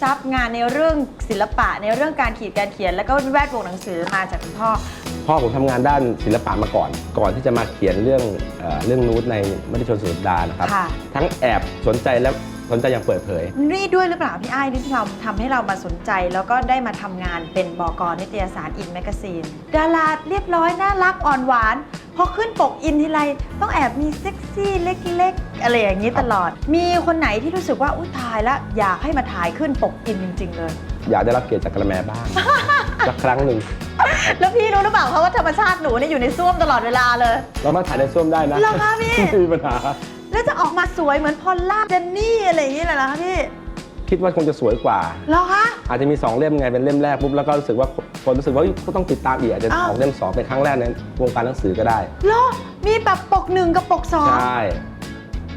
ซับงานในเรื่องศิลปะในเรื่องการขีดการเขียน แล้วก็แวดวงหนังสือมาจากคุณพ่อ พ่อผมทำงานด้านศิลปะมาก่อน ก่อนที่จะมาเขียนเรื่องเอ่อเรื่องนูตในมติชนสุดดานะครับ ค่ะ ทั้งแอบสนใจและ สนใจอย่างเปิดเผย นี่ด้วยหรือเปล่าพี่อ้ายที่เราทำให้เรามาสนใจ แล้วก็ได้มาทำงานเป็นบกนิตยสารอินแมกซีนดาราเรียบร้อย น่ารักอ่อนหวาน พอขึ้นปกอินทีไรต้องแอบมีเซ็กซี่เล็กๆอะไรอย่างนี้ตลอด มีคนไหนที่รู้สึกว่าอุ้ยตายละอยากให้มาถ่ายขึ้นปกอินจริง ๆ เลย อยากได้รับเกียรติจากกระแมบ้างสักครั้งหนึ่งแล้วพี่รู้หรือเปล่าคะว่าธรรมชาติหนูเนี่ยอยู่ในซ่วมตลอดเวลาเลย เรามาถ่ายในส้วมได้นะเหรอคะพี่ ไม่มีปัญหา แล้วจะออกมาสวยเหมือนพอลล่าเจนนี่อะไรอย่างนี้เลยเหรอคะพี่คิดว่าคงจะสวยกว่า เหรอคะ อาจจะมี 2 เล่มไงเป็นเล่มแรกปุ๊บแล้วก็รู้สึกว่าคนรู้สึกว่าเฮ้ยก็ต้องติดตามอีกอาจจะอ้าวออกเล่มสองเป็นครั้งแรกในวงการหนังสือก็ได้เหรอ มีแบบปกหนึ่งกับปกสองใช่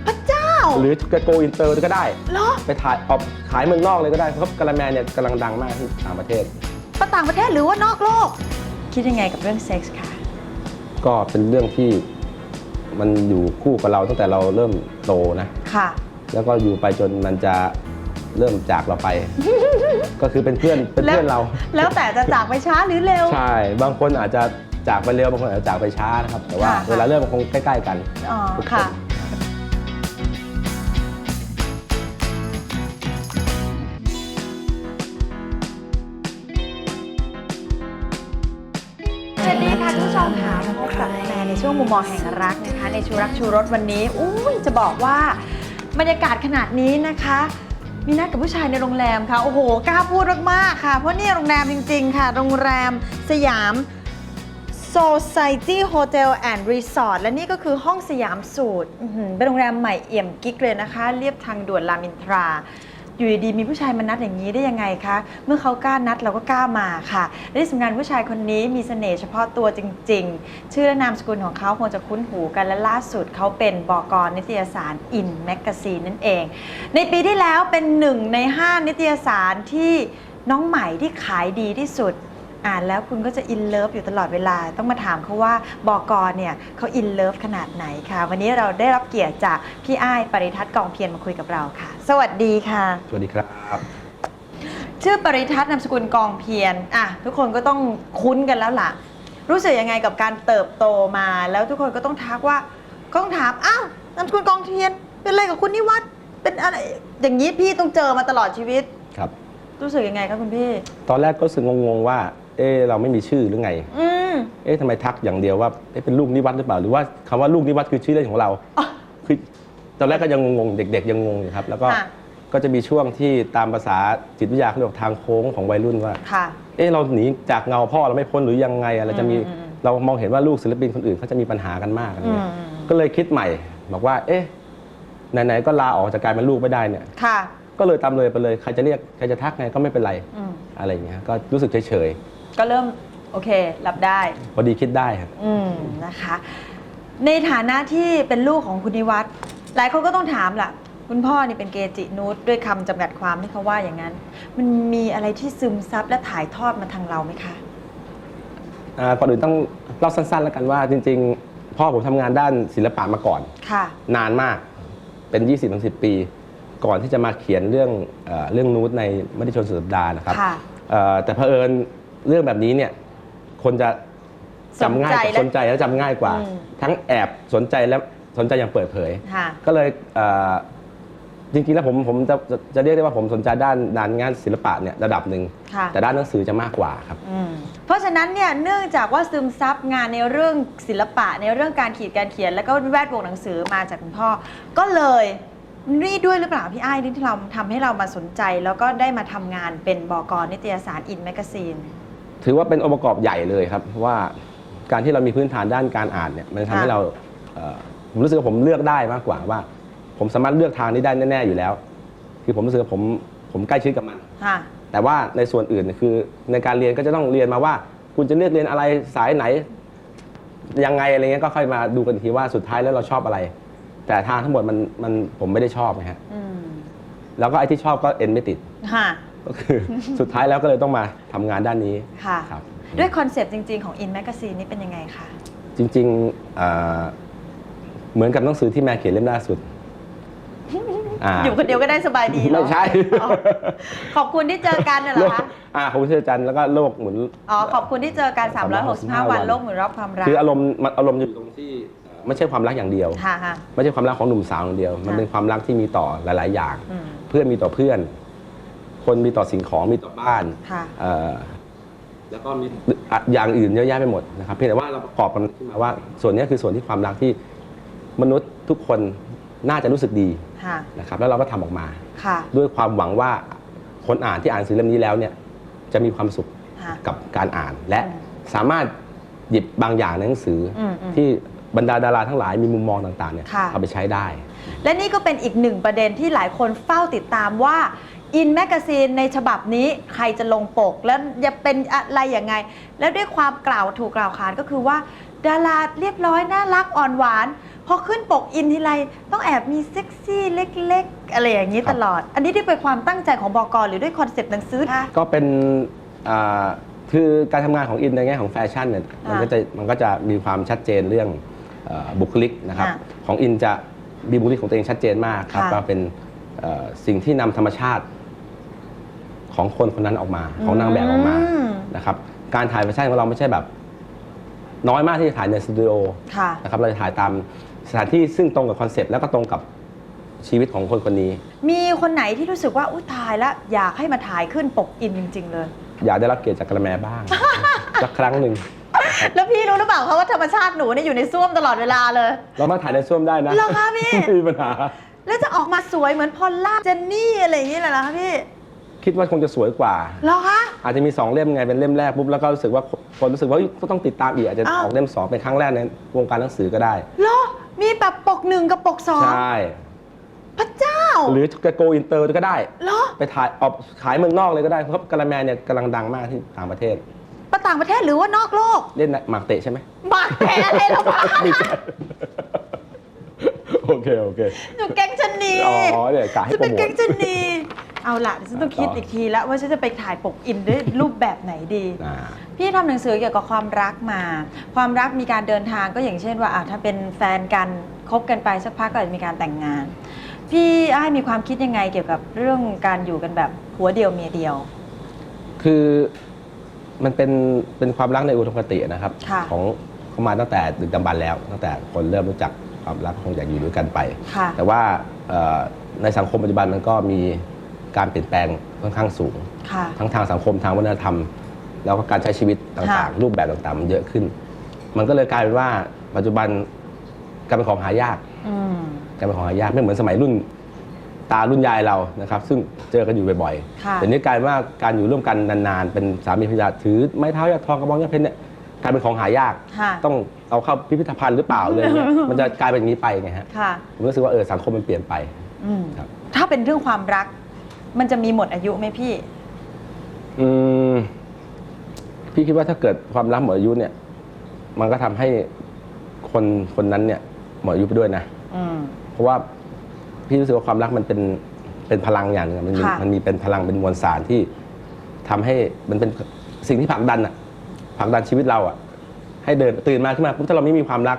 พระเจ้า หรือจะโกอินเตอร์ก็ได้เหรอ ไปถ่ายออกขายเมืองนอกเลยก็ได้เพราะกระแมเนี่ยกำลังดังมากที่ต่างประเทศไปต่างประเทศหรือว่านอกโลก คิดยังไงกับเรื่องเซ็กส์คะก็เป็นเรื่องที่ มันอยู่คู่กับเราตั้งแต่เราเริ่มโตนะ ค่ะ แล้วก็อยู่ไปจนมันจะเริ่มจากเราไป ก็คือเป็นเพื่อนเป็นเพื่อนเรา แล้วแต่จะจากไปช้าหรือเร็ว ใช่ บางคนอาจจะจากไปเร็วบางคนอาจจะจากไปช้านะครับ แต่ว่าค่ะเวลาเริ่มมันคงใกล้ ๆ กันอ๋อทุกคนค่ะ ในช่วงมุมมองแห่งรักนะคะ ในชูรักชูรสวันนี้อุ้ยจะบอกว่าบรรยากาศขนาดนี้นะคะ มีนัดกับผู้ชายในโรงแรมค่ะโอ้โหกล้าพูดมากๆค่ะ เพราะนี่โรงแรมจริง ๆ ค่ะ โรงแรมสยาม Society Hotel and Resort และนี่ก็คือห้องสยามสูตรเป็นโรงแรมใหม่เอี่ยมกิ๊กเลยนะคะเรียบทางด่วนรามอินทรา อยู่ดีๆมีผู้ชายมานัดอย่างนี้ได้ยังไงคะ เมื่อเขากล้านัดเราก็กล้ามาค่ะและที่สำคัญผู้ชายคนนี้มีเสน่ห์เฉพาะตัวจริง ๆ ชื่อและนามสกุลของเขาคงจะคุ้นหูกันและล่าสุดเขาเป็นบอกรนิตยสารอินแมกซีนนั่นเอง ในปีที่แล้วเป็นหนึ่งในห้านิตยสารที่น้องใหม่ที่ขายดีที่สุด อ่านแล้วคุณก็จะอินเลิฟอยู่ตลอดเวลา ต้องมาถามเขาว่าบอกรเนี่ยเขาอินเลิฟขนาดไหนค่ะ วันนี้เราได้รับเกียรติจากพี่อ้ายปริทัศน์กองเพียรมาคุยกับเราค่ะ สวัสดีค่ะ สวัสดีครับ ชื่อปริทัศน์นามสกุลกองเพียรอะทุกคนก็ต้องคุ้นกันแล้วล่ะ รู้สึกยังไงกับการเติบโตมา แล้วทุกคนก็ต้องทักว่าก็ต้องถามอ้าวนามสกุลกองเพียรเป็นอะไรกับคุณนิวัฒน์เป็นอะไรอย่างนี้พี่ต้องเจอมาตลอดชีวิตครับ รู้สึกยังไงคะคุณพี่ ตอนแรกก็รู้สึกงงๆว่า เอ๊ะเราไม่มีชื่อหรือไง อืม เอ๊ะทำไมทักอย่างเดียวว่าเอ๊ะเป็นลูกนิวัฒน์หรือเปล่า หรือว่าคำว่าลูกนิวัฒน์คือชื่อเล่นของเรา อ๋อ คือตอนแรกก็ยังงงๆเด็ก ๆ ยังงงอยู่ครับ แล้วก็ค่ะ ก็จะมีช่วงที่ตามภาษาจิตวิทยาเขาเรียกว่าทางโค้งของวัยรุ่นว่า ค่ะ เอ๊ะเราหนีจากเงาพ่อเราไม่พ้นหรือยังไงอะไรจะมีอืมอืมอืมเรามองเห็นว่าลูกศิลปินคนอื่นเขาจะมีปัญหากันมากอะไรอืเงี้มยก็เลยคิดใหม่ บอกว่า เอ๊ะไหนๆก็ลาออกจากการเป็นลูกไม่ได้เนี่ย ค่ะ ก็เลยตามเลยไปเลยใครจะเรียกใครจะทักไงก็ไม่เป็นไร อืม อะไรอย่างเงี้ยก็รู้สึกเฉย ก็เริ่มโอเครับได้ๆพอดีคิดได้ครับ อืมนะคะ ในฐานะที่เป็นลูกของคุณนิวัฒน์หลายคนก็ต้องถามล่ะ คุณพ่อนี่เป็นเกจินูตด้วยคำจำกัดความที่เขาว่าอย่างนั้น มันมีอะไรที่ซึมซับและถ่ายทอดมาทางเราไหมคะ อ่าก่อนอื่นต้องเล่าสั้นๆ แล้วกันว่าจริงๆ พ่อผมทำงานด้านศิลปะมาก่อน ค่ะ นานมากเป็น 20-10ปี ก่อนที่จะมาเขียนเรื่องเออเรื่องนูตในมติชนสุดสัปดาห์นะครับค่ะ เอ่อแต่เผอิญ เรื่องแบบนี้เนี่ยคนจะจำง่ายสนใจและสนใจและจำง่ายกว่าอืมทั้งแอบสนใจและสนใจอย่างเปิดเผยค่ะก็เลยเอ่อจริงๆแล้วผมผมจะจะจะเรียกได้ว่าผมสนใจด้านด้านงานศิลปะเนี่ยระดับหนึ่งค่ะแต่ด้านหนังสือจะมากกว่าครับอืมเพราะฉะนั้นเนี่ยเนื่องจากว่าซึมซับงานในเรื่องศิลปะในเรื่องการขีดการเขียน แล้วก็แวดวงหนังสือมาจากคุณพ่อ ก็เลยนี่ด้วยหรือเปล่าพี่อ้ายที่เราทำให้เรามาสนใจ แล้วก็ได้มาทำงานเป็นบกนิตยสารอินแมกซีน ถือว่าเป็นองค์ประกอบใหญ่เลยครับเพราะว่าการที่เรามีพื้นฐานด้านการอ่านเนี่ยมันทำให้ค่ะเราเอ่อผมรู้สึกว่าผมเลือกได้มากกว่าว่า ผมสามารถเลือกทางนี้ได้แน่ๆอยู่แล้ว คือผมรู้สึกว่าผมผมใกล้ชิดกับมัน ค่ะ แต่ว่าในส่วนอื่นเนี่ยคือในการเรียนก็จะต้องเรียนมาว่า คุณจะเลือกเรียนอะไรสายไหน ยังไงอะไรเงี้ยก็ค่อยมาดูกันอีกทีว่าสุดท้ายแล้วเราชอบอะไร แต่ทางทั้งหมดมันมันผมไม่ได้ชอบนะฮะอืมแล้วก็ไอ้ที่ชอบก็เอ็นไม่ติด ค่ะ ก็คือ สุดท้ายแล้วก็เลยต้องมาทำงานด้านนี้ค่ะ ครับ ด้วยคอนเซปต์จริง ๆ ของอินแมกซีนนี่เป็นยังไงคะ จริงๆเอ่อเหมือนกับหนังสือที่แม่เขียนเล่มล่าสุดอ่าอยู่คนเดียวก็ได้สบายดีเหรอไม่ใช่อ๋อขอบคุณที่เจอกันน่ะเหรโลอกคะอ่าของเชื่อจันทร์แล้วก็โลกหมุน อ๋อขอบคุณที่เจอกัน 365 วันโลกหมุนรอบความรักคืออารมณ์มันอารมณ์อยู่ตรงที่เอ่อไม่ใช่ความรักอย่างเดียว ค่ะค่ะ ไม่ใช่ความรักของหนุ่มสาวอย่างเดียว มันค่ะ เป็นความรักที่มีต่อหลาย ๆ อย่าง อืม เพื่อนมีต่อเพื่อน คนมีต่อสิ่งของมีต่อบ้านค่ะเอ่อแล้วก็มีอะอย่างอื่นเยอะแยะไปหมดนะครับเพียงแต่ว่าเราประกอบกันขึ้นมาว่า ส่วนนี้คือส่วนที่ความรักที่มนุษย์ทุกคนน่าจะรู้สึกดีค่ะนะครับ แล้วเราก็ทำออกมา ค่ะด้วยความหวังว่าคนอ่านที่อ่านหนังสือเล่มนี้แล้วเนี่ยจะมีความสุข ค่ะ กับการอ่านและอืมสามารถหยิบบางอย่างในหนังสืออมอืมที่บรรดาดาราทั้งหลายมีมุมมองต่างๆเนี่ยค่ะ เอาไปใช้ได้ และนี่ก็เป็นอีกหนึ่งประเด็นที่หลายคนเฝ้าติดตามว่า อินแมกซีนในฉบับนี้ใครจะลงปก แล้วจะเป็นอะไรอย่างไง แล้วด้วยความกล่าวถูกกล่าวขานก็คือว่า ดาราเรียบร้อย น่ารักอ่อนหวาน พอขึ้นปกอินทีไรต้องแอบมีเซ็กซี่เล็กๆ อะไรอย่างนี้ครับตลอด อันนี้ได้เป็นความตั้งใจของบอกรหรือด้วยคอนเซปต์หนังสือคะก็เป็นอ่าคือการทำงานของอินในแง่ของแฟชั่นเนี่ยมันก็จะมันก็จะมีความชัดเจนเรื่องเอ่อบุคลิกนะครับค่ะของอินจะมีบุคลิกของตัวเองชัดเจนมากครับค่ะ ว่าเป็นเอ่อสิ่งที่นำธรรมชาติ ของคนคนนั้นออกมา ของนางแบบออกมาอืมนะครับการถ่ายแฟชั่นของเราไม่ใช่แบบ น้อยมากที่จะถ่ายในสตูดิโอค่ะนะครับเราจะถ่ายตามสถานที่ซึ่งตรงกับคอนเซปต์แล้วก็ตรงกับชีวิตของคนคนนี้ มีคนไหนที่รู้สึกว่าอุ้ยตายแล้วอยากให้มาถ่ายขึ้นปกอินจริง ๆ เลย อยากได้รับเกียรติจากกระแมบ้างสักครั้งหนึ่งแล้วพี่รู้หรือเปล่าคะว่าธรรมชาติหนูเนี่ยอยู่ในส้วมตลอดเวลาเลย เรามาถ่ายในส้วมได้นะเหรอคะพี่ไม่มีปัญหา แล้วจะออกมาสวยเหมือนพอลล่าเจนนี่อะไรอย่างนี้เลยเหรอคะพี่ คิดว่าคงจะสวยกว่า เหรอคะ อาจจะมี2เล่มไงเป็นเล่มแรกปุ๊บแล้วก็รู้สึกว่าคนรู้สึกว่าเฮ้ยก็ต้องติดตามอีกอาจจะอ้าว ออกเล่มสองเป็นครั้งแรกในวงการหนังสือก็ได้ เหรอ มีแบบปกหนึ่งกับปกสองใช่ พระเจ้า หรือจะโกอินเตอร์ก็ได้ เหรอไปถ่ายออกขายเมืองนอกเลยก็ได้เพราะกระแมเนี่ยกำลังดังมากที่ต่างประเทศ ไปต่างประเทศหรือว่านอกโลก เล่นหมากเตะใช่ไหม บาดแผลอะไรเหรอคะไม่ใช่โอเค โอเค หนูแก๊งชะนีอ๋อเนี่ยกะให้จะเป็นโปรโมท แก๊งชะนี เอาล่ะเดี๋ยวฉันต้องคิดต่ออีอีกทีแล้วว่าฉันจะไปถ่ายปกอินด้วยรูปแบบไหนดี อ่า พี่ทำหนังสือเกี่ยวกับความรักมา ความรักมีการเดินทางก็อย่างเช่นว่าอะถ้าเป็นแฟนกันคบกันไปสักพักก็อาจจะมีการแต่งงาน พี่อ้ายมีความคิดยังไงเกี่ยวกับเรื่องการอยู่กันแบบผัวเดียวเมียเดียว คือมันเป็นเป็นความรักในอุดมคตินะครับ ค่ะ ของเขามาตั้งแต่ดึกดำบรรพ์แล้ว ตั้งแต่คนเริ่มรู้จักความรักคงอยากอยู่ด้วยกันไป ค่ะ แต่ว่าเอ่อในสังคมปัจจุบันมันก็มี การเปลี่ยนแปลงค่อนข้างสูง ค่ะ ทั้งทางสังคมทางวัฒนธรรม แล้วก็การใช้ชีวิตต่าง ค่ะ ๆ รูปแบบต่างๆ มันเยอะขึ้น มันก็เลยกลายเป็นว่าปัจจุบันการเป็นของหายากอืมการเป็นของหายากไม่เหมือนสมัยรุ่นตารุ่นยายเรานะครับ ซึ่งเจอกันอยู่บ่อยค่ะ ๆแต่นี้กลายเป็นว่าการอยู่ร่วมกันนานๆเป็นสามีภรรยาถือไม้เท้ายาทองกระบองยาเพชรเนี่ยกลายเป็นของหายาก ค่ะ ต้องเอาเข้าพิพิธภัณฑ์หรือเปล่าเลยเนี่ยมันจะกลายเป็นอย่างนี้ไปไงฮะค่ะ ผมรู้สึกว่าเออสังคมมันเปลี่ยนไป อืมครับ ถ้าเป็นเรื่องความรัก มันจะมีหมดอายุไหมพี่ อืมพี่คิดว่าถ้าเกิดความรักหมดอายุเนี่ย มันก็ทำให้คนคนนั้นเนี่ย หมดอายุไปด้วยนะ อืม เพราะว่าพี่รู้สึกว่าความรักมันเป็นเป็นพลังอย่างหนึงอะมันมีค่ะ มันมีเป็นพลังเป็นมวลสารที่ทำให้มันเป็นสิ่งที่ผลักดันอะผลักดันชีวิตเราอะให้เดินตื่นมาขึ้นมาปุ๊บถ้าเราไม่มีความรัก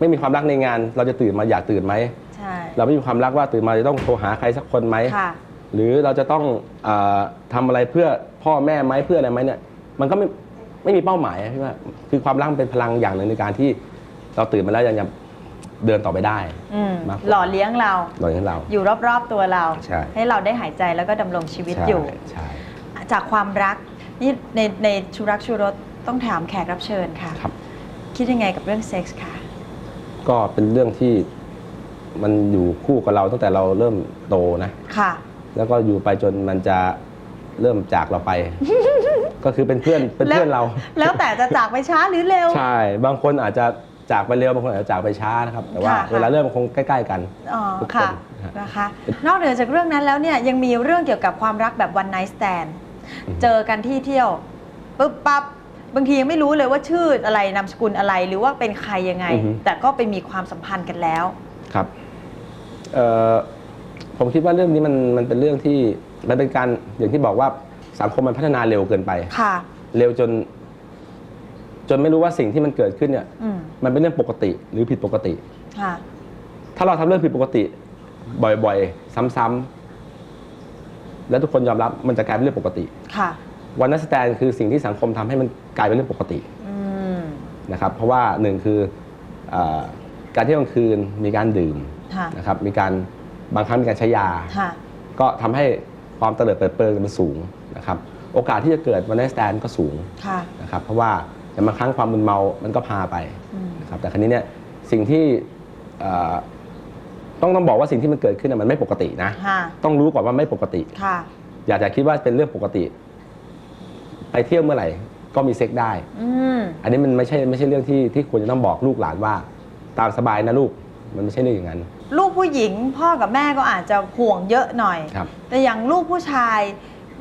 ไม่มีความรักในงาน เราจะตื่นมาอยากตื่นไหมใช่ เราไม่มีความรักว่าตื่นมาจะต้องโทรหาใครสักคนไหมค่ะ หรือเราจะต้องเออทำอะไรเพื่อพ่อแม่ไหมเพื่ออะไรไหมเนี่ยมันก็ไม่ไม่มีเป้าหมายอะพี่ว่าคือความรักมันเป็นพลังอย่างหนึ่งในการที่เราตื่นมาแล้วยังยังเดินต่อไปได้อืมมากกว่าหล่อเลี้ยงเราหน่อยของเรา อยู่รอบๆตัวเราใช่ให้เราได้หายใจแล้วก็ดำรงชีวิตใช่อยู่ใช่จากความรักนี่ในในชูรักชูรสต้องถามแขกรับเชิญค่ะครับ คิดยังไงกับเรื่องเซ็กส์ค่ะ ก็เป็นเรื่องที่มันอยู่คู่กับเราตั้งแต่เราเริ่มโตนะค่ะ แล้วก็อยู่ไปจนมันจะเริ่มจากเราไป ก็คือเป็นเพื่อนเป็นเพื่อนเรา แล้วแต่จะจากไปช้าหรือเร็ว ใช่ บางคนอาจจะจากไปเร็วบางคนอาจจะจากไปช้านะครับ แต่ว่าค่ะเวลาเริ่มมันคงใกล้ ๆ กันอ๋อทุกคนค่ะฮะนะคะนอกเหนือจากเรื่องนั้นแล้วเนี่ยยังมีเรื่องเกี่ยวกับความรักแบบ one night stand อืมเจอกันที่เที่ยวปุ๊บปั๊บบางทียังไม่รู้เลยว่าชื่ออะไรนามสกุลอะไรหรือว่าเป็นใครยังไง แต่ก็ไปมีความสัมพันธ์กันแล้วครับเอ่อ ผมคิดว่าเรื่องนี้มันมันเป็นเรื่องที่มันเป็นการอย่างที่บอกว่าสังคมมันพัฒนาเร็วเกินไป ค่ะ เร็วจน จนไม่รู้ว่าสิ่งที่มันเกิดขึ้นเนี่ย อืมมันเป็นเรื่องปกติหรือผิดปกติ ค่ะ ถ้าเราทำเรื่องผิดปกติ บ่อยๆ ซ้ำๆแล้วทุกคนยอมรับมันจะกลายเป็นเรื่องปกติค่ะวันนัสแตนคือสิ่งที่สังคมทำให้มันกลายเป็นเรื่องปกติ อืมนะครับเพราะว่าหนึ่งคือเออการเที่ยวกลางคืนมีการดื่มค่ะนะครับมีการ บางครั้งมีการใช้ยา ค่ะก็ทำให้ความเตลิดเปิดเปิงมันสูงนะครับโอกาสที่จะเกิดวันนัสแตนก็สูงค่ะนะครับเพราะว่าแต่บางครั้งความมึนเมามันก็พาไปอืมนะครับแต่ครั้นี้เนี่ยสิ่งที่เอ่อต้องต้องบอกว่าสิ่งที่มันเกิดขึ้นนะมันไม่ปกตินะ ค่ะต้องรู้ก่อนว่าไม่ปกติ ค่ะอย่าจะคิดว่าเป็นเรื่องปกติ ไปเที่ยวเมื่อไหร่ ก็มีเซ็กได้ อืมอันนี้มันไม่ใช่ไม่ใช่เรื่องที่ที่ควรจะต้องบอกลูกหลานว่า ตามสบายนะลูก มันไม่ใช่เรื่องอย่างนั้น ลูกผู้หญิงพ่อกับแม่ก็อาจจะห่วงเยอะหน่อย ครับ แต่อย่างลูกผู้ชาย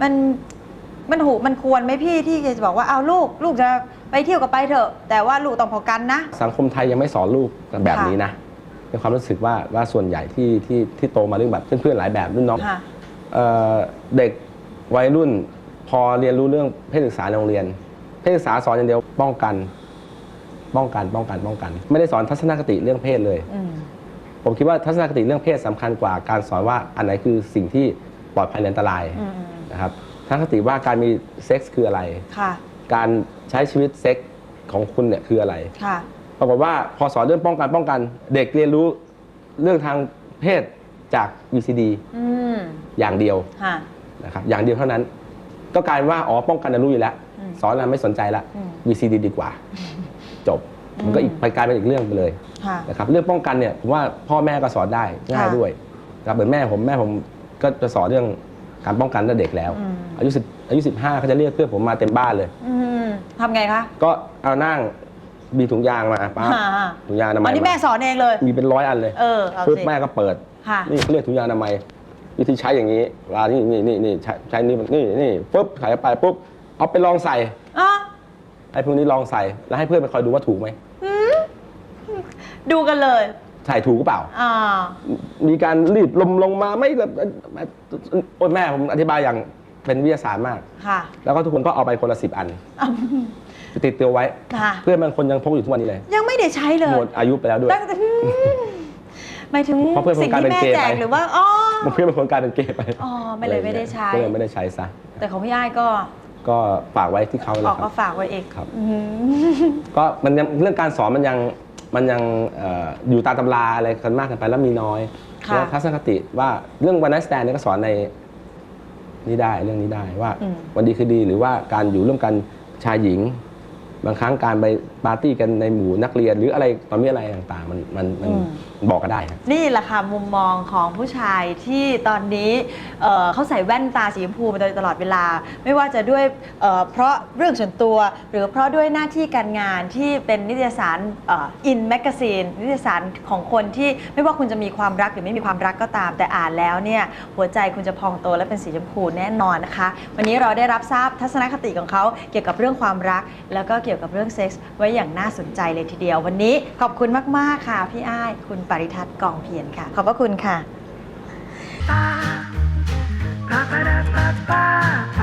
มันมันหูมันควรไหมพี่ที่จะบอกว่าเอาลูก ลูกจะไปเที่ยวกับไปเถอะ แต่ว่าลูกต้องพอกันนะ สังคมไทยยังไม่สอนลูกกันแบบนี้นะเป็นความรู้สึกว่าว่าส่วนใหญ่ที่ที่ที่โตมาเรื่องแบบเพื่อนๆหลายแบบรุ่นน้อง ค่ะ เอ่อเด็กวัยรุ่นพอเรียนรู้เรื่องเพศศึกษาในโรงเรียน เพศศึกษาสอนอย่างเดียวป้องกัน ป้องกันป้องกันป้องกัน ไม่ได้สอนทัศนคติเรื่องเพศเลยอืมผมคิดว่าทัศนคติเรื่องเพศสำคัญกว่าการสอนว่าอันไหนคือสิ่งที่ปลอดภัยและอันตรายอืมอืมนะครับทัศนคติว่าการมีเซ็กส์คืออะไรค่ะการใช้ชีวิตเซ็กส์ของคุณเนี่ยคืออะไรค่ะปรากฏว่าพอสอนเรื่องป้องกันป้องกัน เด็กเรียนรู้เรื่องทางเพศจาก VCD อืมอย่างเดียวค่ะนะครับอย่างเดียวเท่านั้น ก็กลายเป็นว่าอ๋อป้องกันนะรู้อยู่แล้วอืมสอนอะไรไม่สนใจละอืม VCD ดีกว่า จบ มันก็อีกไปกลายเป็นอีกเรื่องไปเลยค่ะนะครับเรื่องป้องกันเนี่ยผมว่าพ่อแม่ก็สอนได้ง่ายค่ะด้วยนะครับเหมือนแม่ผมแม่ผมก็จะสอนเรื่องการป้องกันตั้งแต่เด็กแล้วอืมอายุสิบอายุสิบห้าเขาจะเรียกเพื่อนผมมาเต็มบ้านเลยอืมทำไงคะก็เอานั่งมีถุงยางมาป้าอ่าถุงยางอนามัอัยนนี้แม่มาสอนเองเลย มีเป็นร้อยอันเลยเออเอาปึ๊บสิแม่ก็เปิดค่ะนี่เขาเรียกถุงยางอนามัยวิธีใช้อย่างนี้เวลานี่นี่นี่นี่ใช้ใช้นี่มันนี่นี่ปุ๊บใส่ไปปุ๊บเอาไปลองใส่อ๋อ ไอ้พวกนี้ลองใส่แล้วให้เพื่อนไปคอยดูว่าถูกไหมดูกันเลย ใส่ถูกหรือเปล่า อ่า มีการรีดลมลงมาไม่แบบโอ้ยแม่ผมอธิบายอย่างเป็นวิทยาศาสตร์มาก ค่ะแล้วก็ทุกคนก็เอาไปคนละสิบอัน อะติดตัวไว้ ค่ะ เพื่อนบางคนยังพกอยู่ทุกวันนี้เลยยังไม่ได้ใช้เลยหมดอายุไปแล้วด้วย ตั้งแต่อืมหมายถึงเพราะเพื่อนผมสิ่งกลายที่เป็นแม่เกย์แจกไป หรือว่าอ๋อบางเพื่อนบางคนกลายเป็นเกย์ไปอ๋อไม่เลยไม่ได้ใช้ ก็เลยไม่ได้ใช้ซะ แต่ของพี่อ้ายก็ ก็ฝากไว้ที่เขาเลอยอกคก็รับฝากไว้เองครับ อืมก็มันยังเรื่องการสอนมันยังมันยังเอ่ออยู่ตามตำราอะไรกันมากเกันไปแล้วมีน้อยค่ะ แล้วทัศนคติว่าเรื่องวันนัสแตนเนี่ยก็สอนในนี่ได้เรื่องนี้ได้ว่าอืม วันดีคือดีหรือว่าการอยู่ร่วมกันชายหญิง บางครั้งการไปปาร์ตี้กันในหมู่นักเรียนหรืออะไรตอนนี้อะไรต่างๆมันมันมันมันบอกก็ได้ครับนี่แหละค่ะมุมมองของผู้ชายที่ตอนนี้เอ่อเขาใส่แว่นตาสีชมพูมาโดยตลอดเวลา ไม่ว่าจะด้วยเอ่อเพราะเรื่องส่วนตัว หรือเพราะด้วยหน้าที่การงานที่เป็นนิตยสารอินแมกซีนนิตยสารของคนที่ไม่ว่าคุณจะมีความรักหรือไม่มีความรักก็ตาม แต่อ่านแล้วเนี่ยหัวใจคุณจะพองโตและเป็นสีชมพูแน่นอนนะคะ วันนี้เราได้รับทราบทัศนคติของเขาเกี่ยวกับเรื่องความรัก แล้วก็เกี่ยวกับเรื่องเซ็กส์ไว้อย่างน่าสนใจเลยทีเดียว วันนี้ขอบคุณมาก ๆ ค่ะ พี่อ้าย คุณปริทัศน์กองเพียรค่ะ ขอบพระคุณค่ะ Ba, ba, ba, ba, ba, ba.